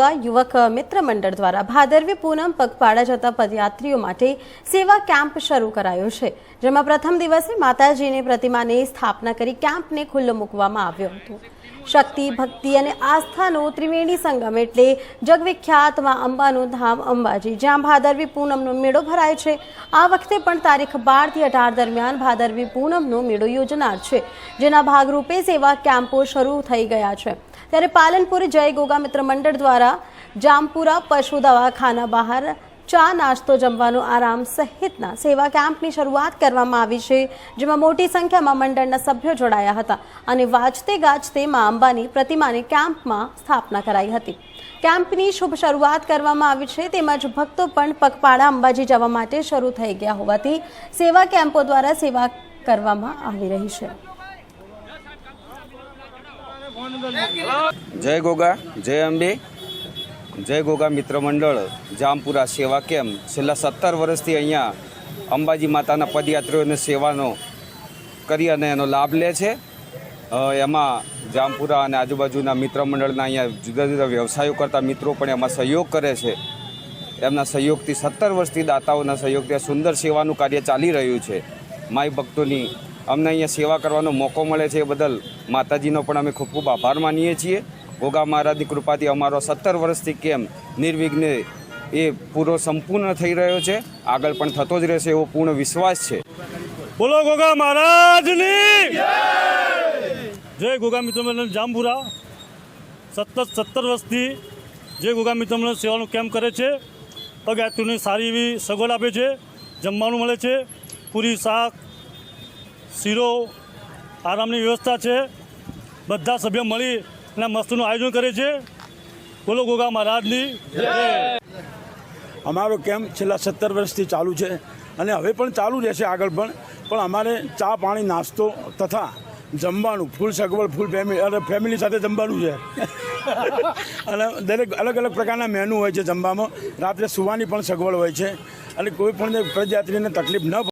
ગોગા યુવક, મિત્ર મંડળ દ્વારા ભાદરવી પૂનમ, પગપાળા જતા પદયાત્રીઓ માટે સેવા કેમ્પ શરૂ કરાયો છે, જેમાં પ્રથમ દિવસે માતાજીની પ્રતિમાની સ્થાપના કરી કેમ્પને ખુલ્લો મૂકવામાં આવ્યો હતો. શક્તિ, ભક્તિ અને આસ્થાનો ત્રિવેણી સંગમ એટલે જગવિખ્યાતમાં અંબાનું ધામ અંબાજી, જ્યાં ભાદરવી પૂનમનો મેળો ભરાય છે. આ વખતે પણ તારીખ બારથી અઢાર દરમિયાન ભાદરવી પૂનમનો મેળો યોજનાર છે, જેના ભાગરૂપે સેવા કેમ્પો શરૂ થઈ ગયા છે. ત્યારે પાલનપુર જય ગોગા મિત્ર મંડળ દ્વારા જામપુરા, પશુ દવાખાના બહાર ચા નાસ્તો જમવાનો આરામ સહિતના સેવા કેમ્પની શરૂઆત કરવામાં આવી છે, જેમાં મોટી સંખ્યામાં મંડળના સભ્યો જોડાયા હતા અને વાજતે ગાજતે મા અંબાની પ્રતિમાની કેમ્પમાં સ્થાપના કરાઈ હતી. કેમ્પની શુભ શરૂઆત કરવામાં આવી છે, તેમજ ભક્તો પણ પગપાળા અંબાજી જવા માટે શરૂ થઈ ગયા હોવાથી સેવા કેમ્પો દ્વારા સેવા કરવામાં આવી રહી છે. જય ગોગા, જય અંબે. જય ગોગા મિત્ર મંડળ, જામપુરા સેવા કેમ્પ છેલ્લા સત્તર વર્ષથી અહીંયા અંબાજી માતાના પદયાત્રીઓને સેવાનો કરી અને એનો લાભ લે છે. એમાં જામપુરા અને આજુબાજુના મિત્ર મંડળના અહીંયા જુદા જુદા વ્યવસાયો કરતા મિત્રો પણ એમાં સહયોગ કરે છે. એમના સહયોગથી સત્તર વર્ષથી દાતાઓના સહયોગથી આ સુંદર સેવાનું કાર્ય ચાલી રહ્યું છે. માઈ ભક્તોની અમને અહીંયા સેવા કરવાનો મોકો મળે છે એ બદલ માતાજીનો પણ અમે ખૂબ ખૂબ આભાર માનીએ છીએ. ગોગા મહારાજની કૃપાથી અમારો સત્તર વર્ષથી કેમ નિર્વિઘ્ને એ પૂરો સંપૂર્ણ થઈ રહ્યો છે. આગળ પણ થતો જ રહેશે એવો પૂર્ણ વિશ્વાસ છે. બોલો ગોગા મહારાજની! જય ગોગા મિત્ર મંડળ સતત સત્તર વર્ષથી જય ગોગા મિત્ર મંડળ સેવાનું કેમ્પ કરે છે? પગયાત્રીઓને સારી એવી સગવડ આપે છે. જમવાનું મળે છે. પૂરી શાક શીરો આરામની વ્યવસ્થા છે. બધા સભ્યો મળી અને મસ્તનું આયોજન કરે છે. બોલો ગોગા મહારાજની. અમારો કેમ્પ છેલ્લા સત્તર વર્ષથી ચાલુ છે અને હવે પણ ચાલુ રહેશે આગળ પણ. પણ અમારે ચા, પાણી, નાસ્તો તથા જમવાનું, ફૂલ સગવડ, ફૂલ ફેમિલી અને ફેમિલી સાથે જમવાનું છે. અને દરેક અલગ અલગ પ્રકારના મેનુ હોય છે જમવામાં. રાત્રે સુવાની પણ સગવડ હોય છે. અને કોઈ પણ પ્રજાતિને તકલીફ ન